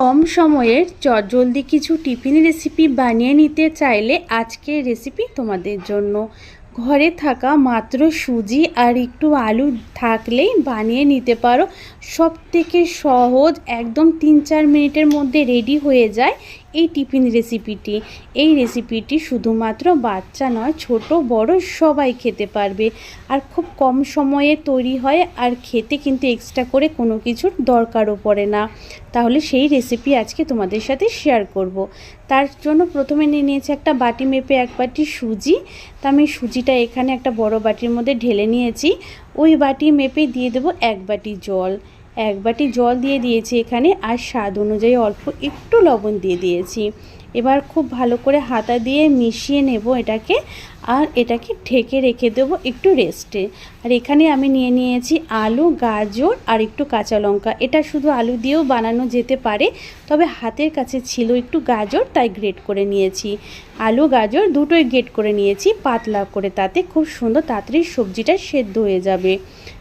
কম সময়ের জলদি কিছু টিফিন রেসিপি বানিয়ে নিতে চাইলে আজকের রেসিপি তোমাদের জন্য। ঘরে থাকা মাত্র সুজি আর একটু আলু থাকলেই বানিয়ে নিতে পারো। সব থেকে সহজ একদম তিন চার মিনিটের মধ্যে রেডি হয়ে যায়। এই টিফিন রেসিপিটি এই রেসিপিটি শুধুমাত্র বাচ্চা নয়, ছোট, বড় সবাই খেতে পারবে। আর খুব কম সময়ে তৈরি হয় আর খেতে কিন্তু এক্সট্রা করে কোনো কিছুর দরকারও পড়ে না। তাহলে সেই রেসিপি আজকে তোমাদের সাথে শেয়ার করব। তার জন্য প্রথমে নিয়ে নিয়েছি একটা বাটি মেপে এক বাটি সুজি। তা আমি সুজিটা এখানে একটা বড় বাটির মধ্যে ঢেলে নিয়েছি। ওই বাটি মেপে দিয়ে দেবো এক বাটি জল। এক বাটি জল দিয়ে দিয়েছি এখানে আর স্বাদ অনুযায়ী অল্প একটু লবণ দিয়ে দিয়েছি। এবার খুব ভালো করে হাতা দিয়ে মিশিয়ে নেব এটাকে আর এটাকে ঢেকে রেখে দেবো একটু রেস্টে আর এখানে আমি নিয়ে নিয়েছি আলু, গাজর আর একটু কাঁচা লঙ্কা। এটা শুধু আলু দিয়েও বানানো যেতে পারে, তবে হাতের কাছে ছিল একটু গাজর, তাই গ্রেট করে নিয়েছি। আলু, গাজর দুটোই গ্রেট করে নিয়েছি, পাতলা করে, তাতে খুব সুন্দর তাড়াতাড়ি সবজিটা সেদ্ধ হয়ে যাবে।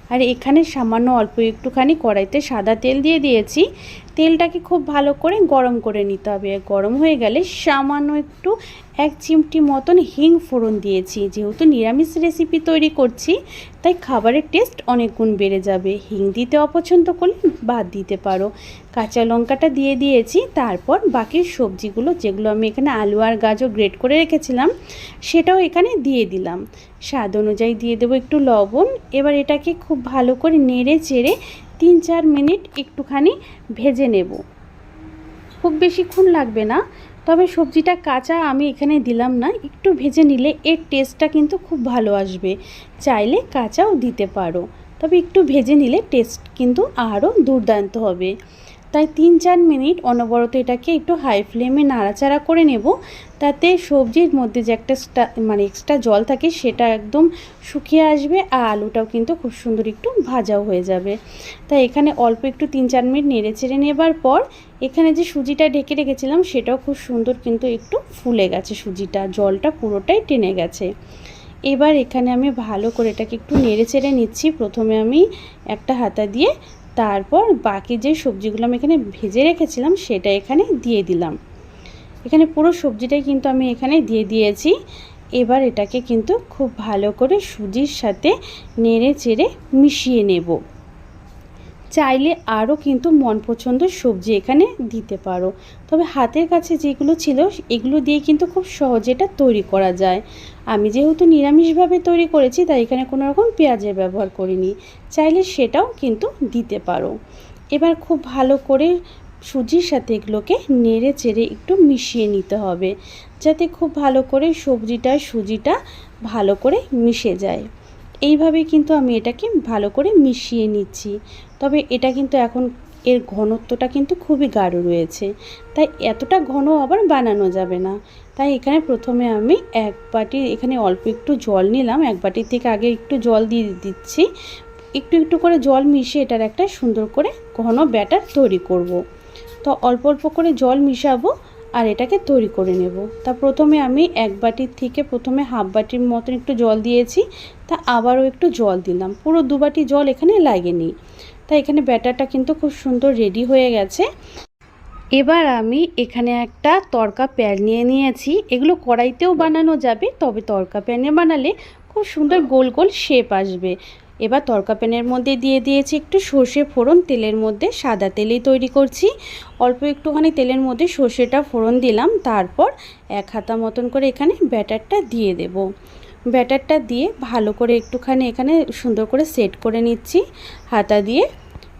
আর এখানে সামান্য অল্প একটুখানি কড়াইতে সাদা তেল দিয়ে দিয়েছি। তেলটাকে খুব ভালো করে গরম করে নিতে হবে। গরম হয়ে গেলে সামান্য একটু এক চিমটি মতন হিং ফোড়ন দিয়েছি। যেহেতু নিরামিষ রেসিপি তৈরি করছি, তাই খাবারের টেস্ট অনেক গুণ বেড়ে যাবে। হিং দিতে অপছন্দ করলে বাদ দিতে পারো। কাঁচা লঙ্কাটা দিয়ে দিয়েছি, তারপর বাকি সবজিগুলো যেগুলো আমি এখানে আলু আর গাজর গ্রেট করে রেখেছিলাম, সেটাও এখানে দিয়ে দিলাম। স্বাদ অনুযায়ী দিয়ে দেবো একটু লবণ। এবার এটাকে খুব ভালো করে নেড়ে চেড়ে তিন চার মিনিট একটুখানি ভেজে নেব। খুব বেশিক্ষণ লাগবে না, তবে সবজিটা কাঁচা আমি এখানে দিলাম না, একটু ভেজে নিলে এর টেস্টটা কিন্তু খুব ভালো আসবে। চাইলে কাঁচাও দিতে পারো, তবে একটু ভেজে নিলে টেস্ট কিন্তু আরও দুর্দান্ত হবে। তাই তিন চার মিনিট অনবরত এটাকে একটু হাই ফ্লেমে নাড়াচাড়া করে নেব। তাতে সবজির মধ্যে যে একটা মানে এক্সট্রা জল থাকে সেটা একদম শুকিয়ে আসবে আর আলুটাও কিন্তু খুব সুন্দর একটু ভাজাও হয়ে যাবে। তাই এখানে অল্প একটু তিন চার মিনিট নেড়ে চেড়ে নেবার পর এখানে যে সুজিটা ঢেকে রেখেছিলাম সেটাও খুব সুন্দর কিন্তু একটু ফুলে গেছে সুজিটা, জলটা পুরোটাই টেনে গেছে। এবার এখানে আমি ভালো করে এটাকে একটু নেড়ে চেড়ে নিচ্ছি। প্রথমে আমি একটা হাতা দিয়ে তারপর বাকি যে সবজিগুলো আমি এখানে ভেজে রেখেছিলাম, সেটা এখানে দিয়ে দিলাম। এখানে পুরো সবজিটাই কিন্তু আমি এখানে দিয়ে দিয়েছি। এবার এটাকে কিন্তু খুব ভালো করে সুজির সাথে নেড়ে চেড়ে মিশিয়ে নেব। চাইলে আরও কিন্তু মন পছন্দ সবজি এখানে দিতে পারো। তবে হাতের কাছে যেগুলো ছিল, এগুলো দিয়ে কিন্তু খুব সহজে এটা তৈরি করা যায়। আমি যেহেতু নিরামিষভাবে তৈরি করেছি, তাই এখানে কোনো রকম পেঁয়াজের ব্যবহার করিনি। চাইলে সেটাও কিন্তু দিতে পারো। এবার খুব ভালো করে সুজির সাথে এগুলোকে নেড়ে চেড়ে একটু মিশিয়ে নিতে হবে, যাতে খুব ভালো করে সবজিটা সুজিটা ভালো করে মিশে যায়। এইভাবে কিন্তু আমি এটাকে ভালো করে মিশিয়ে নিচ্ছি। তবে এটা কিন্তু এখন এর ঘনত্বটা কিন্তু খুবই গাঢ় রয়েছে। তাই এতটা ঘন আবার বানানো যাবে না। তাই এখানে প্রথমে আমি এক বাটি, এখানে অল্প একটু জল নিলাম। এক বাটির থেকে আগে একটু জল দিয়ে দিচ্ছি। একটু একটু করে জল মিশিয়ে এটার একটা সুন্দর করে ঘন ব্যাটার তৈরি করব। তো অল্প অল্প করে জল মিশাবো। আর এটাকে তৈরি করে নেব। তা প্রথমে আমি এক বাটির থেকে প্রথমে হাফ বাটির মতন একটু জল দিয়েছি। তা আবারও একটু জল দিলাম। পুরো দু বাটি জল এখানে লাগেনি। তা এখানে ব্যাটারটা কিন্তু খুব সুন্দর রেডি হয়ে গেছে। এবার আমি এখানে একটা তরকা প্যান নিয়ে নিয়েছি। এগুলো কড়াইতেও বানানো যাবে, তবে তরকা প্যানে বানালে খুব সুন্দর গোল গোল শেপ আসবে। এবার তরকা প্যানের মধ্যে দিয়ে দিয়েছি একটু সর্ষে ফোড়ন, তেলের মধ্যে সাদা তেলেই তৈরি করছি। অল্প একটুখানি তেলের মধ্যে সর্ষেটা ফোড়ন দিলাম, তারপর এক হাতা মতন করে এখানে ব্যাটারটা দিয়ে দেব। ব্যাটারটা দিয়ে ভালো করে একটুখানি এখানে সুন্দর করে সেট করে নিচ্ছি। হাতা দিয়ে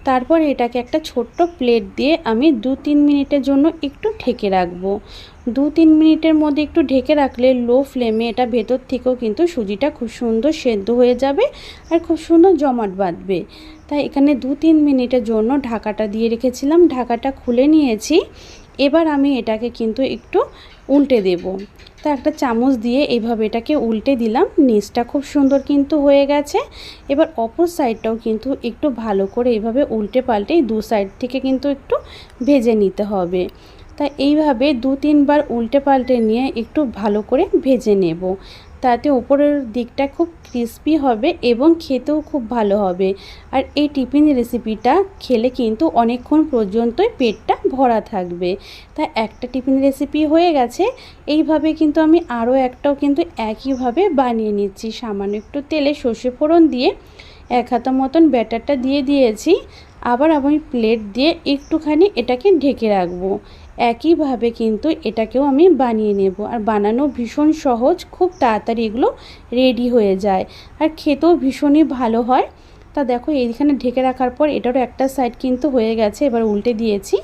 তারপর এটাকে একটা ছোট্ট প্লেট দিয়ে আমি দু তিন মিনিটের জন্য একটু ঢেকে রাখব। দু তিন মিনিটের মধ্যে একটু ঢেকে রাখলে লো ফ্লেমে এটা ভেতর থেকেও কিন্তু সুজিটা খুব সুন্দর সেদ্ধ হয়ে যাবে আর খুব সুন্দর জমাট বাঁধবে। তাই এখানে দু তিন মিনিটের জন্য ঢাকাটা দিয়ে রেখেছিলাম। ঢাকাটা খুলে নিয়েছি। এবার আমি এটাকে কিন্তু একটু উল্টে দেব। তা একটা চামচ দিয়ে এইভাবে এটাকে উল্টে দিলাম। নিচটা খুব সুন্দর কিন্তু হয়ে গেছে। এবার অপর সাইডটাও কিন্তু একটু ভালো করে এইভাবে উল্টে পাল্টে দু সাইড থেকে কিন্তু একটু ভেজে নিতে হবে। তা এইভাবে দু তিনবার উল্টে পাল্টে নিয়ে একটু ভালো করে ভেজে নেব। তাতে উপরের দিকটা খুব ক্রিস্পি হবে এবং খেতেও খুব ভালো হবে। আর এই টিফিন রেসিপিটা খেলে কিন্তু অনেকক্ষণ পর্যন্তই পেটটা ভরা থাকবে। তা একটা টিফিন রেসিপি হয়ে গেছে। এইভাবে কিন্তু আমি আরও একটাও কিন্তু একইভাবে বানিয়ে নিচ্ছি। সামান্য একটু তেলে সর্ষে ফোড়ন দিয়ে এক হাতা মতন ব্যাটারটা দিয়ে দিয়েছি। আবার আমি প্লেট দিয়ে একটুখানি এটাকে ঢেকে রাখব। একইভাবে কিন্তু এটাকেও আমি বানিয়ে নেব। আর বানানো ভীষণ সহজ, খুব তাড়াতাড়ি এগুলো রেডি হয়ে যায়। আর খেতেও ভীষণই ভালো হয়। তা দেখো, এইখানে ঢেকে রাখার পর এটারও একটা সাইড কিন্তু হয়ে গেছে, এবার উল্টে দিয়েছি।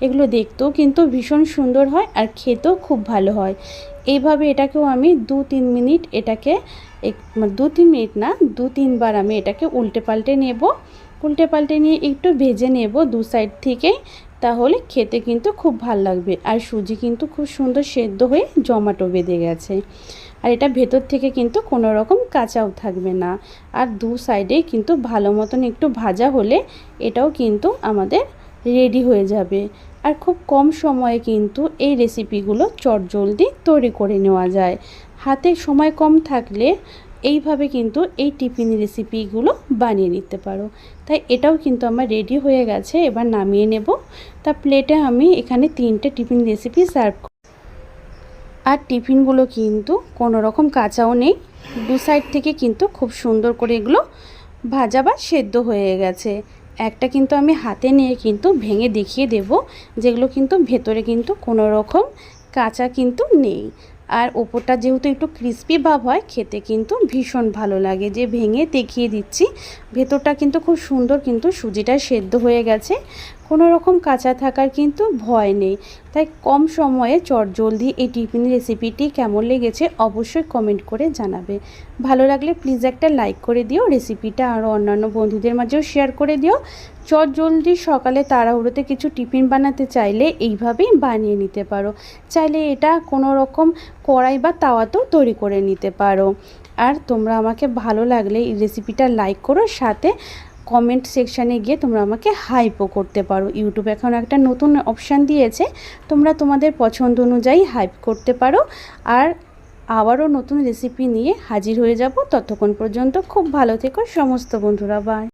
এগুলো দেখতেও কিন্তু ভীষণ সুন্দর হয় আর খেতেও খুব ভালো হয়। এইভাবে এটাকেও আমি দু তিন মিনিট এটাকে মানে দু তিন মিনিট না দু তিনবার আমি এটাকে উল্টে পাল্টে নেব। উল্টে পাল্টে নিয়ে একটু ভেজে নেব দু সাইড থেকেই তাহলে খেতে কিন্তু খুব ভালো লাগবে। আর সুজি কিন্তু খুব সুন্দর সেদ্ধ হয়ে জমাটো বেঁধে গেছে। আর এটা ভেতর থেকে কিন্তু কোনো রকম কাঁচাও থাকবে না। আর দু সাইডে কিন্তু ভালো মতন একটু ভাজা হলে এটাও কিন্তু আমাদের রেডি হয়ে যাবে। আর খুব কম সময়ে কিন্তু এই রেসিপিগুলো চটজলদি তৈরি করে নেওয়া যায়। হাতে সময় কম থাকলে এইভাবে কিন্তু এই টিফিন রেসিপিগুলো বানিয়ে নিতে পারো। তাই এটাও কিন্তু আমার রেডি হয়ে গেছে, এবার নামিয়ে নেব। তা প্লেটে আমি এখানে তিনটে টিফিন রেসিপি সার্ভ আর টিফিনগুলো কিন্তু কোনো রকম কাঁচাও নেই। দু সাইড থেকে কিন্তু খুব সুন্দর করে এগুলো ভাজা বা সেদ্ধ হয়ে গেছে। একটা কিন্তু আমি হাতে নিয়ে কিন্তু ভেঙে দেখিয়ে দেব, যেগুলো কিন্তু ভেতরে কিন্তু কোনো রকম কাঁচা কিন্তু নেই। আর ওপরটা যেহেতু একটু ক্রিস্পি ভাব হয়, খেতে কিন্তু ভীষণ ভালো লাগে। যে ভেঙে দেখিয়ে দিচ্ছি, ভেতরটা কিন্তু খুব সুন্দর কিন্তু সুজিটা সেদ্ধ হয়ে গেছে। কোনো রকম কাঁচা থাকার কিন্তু ভয় নেই। তাই কম সময়ে চট জলদি এই টিফিন রেসিপিটি কেমন লেগেছে অবশ্যই কমেন্ট করে জানাবে। ভালো লাগলে প্লিজ একটা লাইক করে দিও রেসিপিটা আরও অন্যান্য বন্ধুদের মাঝেও শেয়ার করে দিও। চট জলদি সকালে তাড়াহুড়োতে কিছু টিফিন বানাতে চাইলে এইভাবেই বানিয়ে নিতে পারো। চাইলে এটা কোনো রকম কড়াই বা তাওয়াতেও তৈরি করে নিতে পারো। আর তোমরা আমাকে ভালো লাগলে এই রেসিপিটা লাইক করো, সাথে কমেন্ট সেকশানে গিয়ে তোমরা আমাকে হাইপও করতে পারো। ইউটিউব এখন একটা নতুন অপশান দিয়েছে, তোমরা তোমাদের পছন্দ অনুযায়ী হাইপ করতে পারো। আর আবারও নতুন রেসিপি নিয়ে হাজির হয়ে যাব। ততক্ষণ পর্যন্ত খুব ভালো থেকো, সমস্ত বন্ধুরা বাই